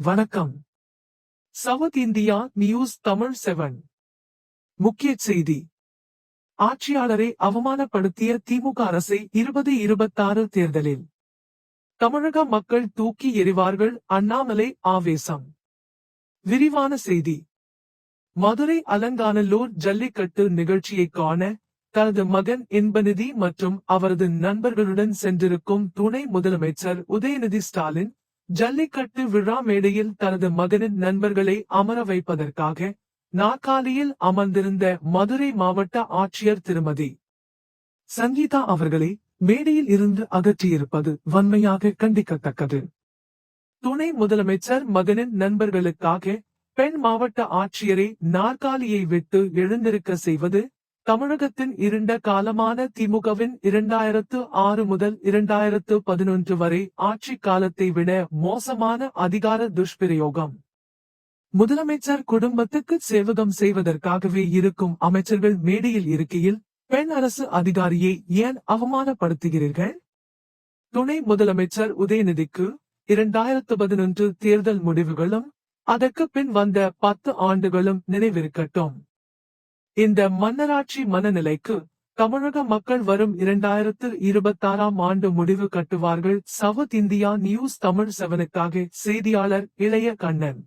வணக்கம். South India news Tamil seven. முக்கிய செய்தி. ஆட்சியாளரை அவமானப்படுத்திய திமுக அரசை இருபது இருபத்தாறு தேர்தலில். தமிழக மக்கள் தூக்கி எறிவார்கள் அண்ணாமலை ஆவேசம். விரிவான செய்தி. மதுரை அலங்காநல்லூர் ஜல்லிக்கட்டு நிகழ்ச்சியை காண தனது மகன் இன்பநிதி மற்றும் அவரது நண்பர்களுடன் சென்றிருக்கும் துணை முதலமைச்சர் உதயநிதி ஸ்டாலின் ஜல்லிக்கட்டு விழா மேடையில் தனது மகனின் நண்பர்களை அமர வைப்பதற்காக நாற்காலியில் அமர்ந்திருந்த மதுரை மாவட்ட ஆட்சியர் திருமதி சங்கீதா அவர்களை மேடையில் இருந்து அகற்றியிருப்பது வன்மையாக கண்டிக்கத்தக்கது. துணை முதலமைச்சர் மகனின் நண்பர்களுக்காக பெண் மாவட்ட ஆட்சியரை நாற்காலியை விட்டு எழுந்திருக்க செய்வது தமிழகத்தின் இருண்ட காலமான திமுகவின் இரண்டாயிரத்து ஆறு முதல் இரண்டாயிரத்து பதினொன்று வரை ஆட்சி காலத்தை விட மோசமான அதிகார துஷ்பிரயோகம். முதலமைச்சர் குடும்பத்துக்கு சேவகம் செய்வதற்காகவே இருக்கும் அமைச்சர்கள் மேடையில் இருக்கையில் பெண் அரசு அதிகாரியை ஏன் அவமானப்படுத்துகிறீர்கள்? துணை முதலமைச்சர் உதயநிதிக்கு இரண்டாயிரத்து பதினொன்று தேர்தல் முடிவுகளும் அதற்கு பின் வந்த பத்து ஆண்டுகளும் நினைவிருக்கட்டும். இந்த மன்னராட்சி மனநிலைக்கு தமிழக மக்கள் வரும் இரண்டாயிரத்து இருபத்தாறாம் ஆண்டு முடிவு கட்டுவார்கள். சவுத் இந்தியா நியூஸ் தமிழ் செவனுக்காக செய்தியாளர் இளைய கண்ணன்.